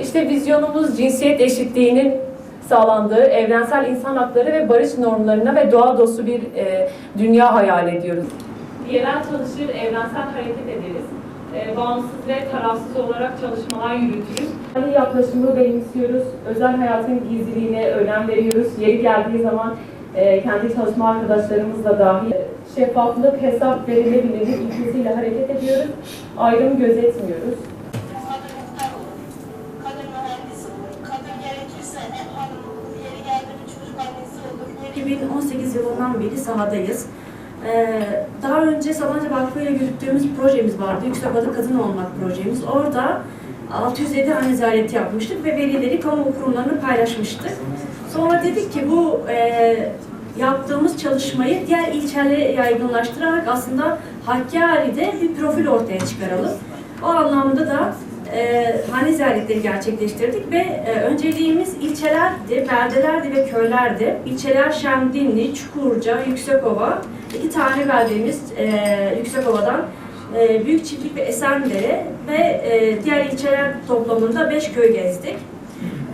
İşte vizyonumuz cinsiyet eşitliğinin sağlandığı evrensel insan hakları ve barış normlarına ve doğa dostu bir e, dünya hayal ediyoruz. Yerel çalışır, evrensel hareket ederiz. E, bağımsız ve tarafsız olarak çalışmalar yürütürüz. Yani yaklaşımı benimsiyoruz. Özel hayatın gizliliğine önem veriyoruz. Yeri geldiği zaman e, kendi çalışma arkadaşlarımızla dahil e, şeffaflık, hesap verilebilirlik ilkesiyle hareket ediyoruz. Ayrım gözetmiyoruz. 2018 yılından beri sahadayız. Ee, daha önce Sabancı Vakfı ile yürüttüğümüz projemiz vardı. Yüksek Adı Kadın Olmak projemiz. Orada 607 hane ziyareti yapmıştık ve verileri kamu kurumlarına paylaşmıştık. Sonra dedik ki bu e, yaptığımız çalışmayı diğer ilçelere yaygınlaştırarak aslında Hakkari'de bir profil ortaya çıkaralım. O anlamda da e, hane ziyaretleri gerçekleştirdik ve e, önceliğimiz ilçelerdi, beldelerdi ve köylerdi. İlçeler Şemdinli, Çukurca, Yüksekova, iki tane beldemiz e, Yüksekova'dan e, Büyük Çiftlik ve Esenlere ve e, diğer ilçeler toplamında 5 köy gezdik.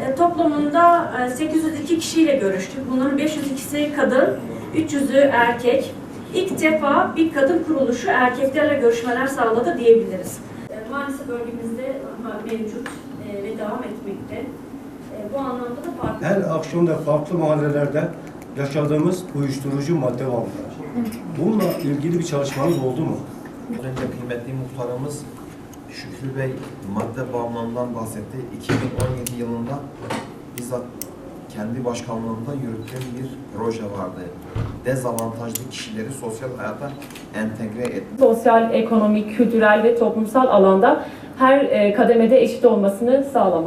E, toplamında e, 802 kişiyle görüştük. Bunların 502'si kadın, 300'ü erkek. İlk defa bir kadın kuruluşu erkeklerle görüşmeler sağladı diyebiliriz. Maalesef bölgemizde mevcut e, ve devam etmekte. E, Bu anlamda da farklı. Her akşam da farklı mahallelerde yaşadığımız uyuşturucu madde var. Bununla ilgili bir çalışmanız oldu mu? Önce kıymetli muhtarımız Şükrü Bey madde bağımlılığından bahsetti. 2017 yılında bizzat kendi başkanlığında yürüttüğüm bir proje vardı. Dezavantajlı kişileri sosyal hayata entegre etmek. Sosyal, ekonomik, kültürel ve toplumsal alanda her e, kademede eşit olmasını sağlamak.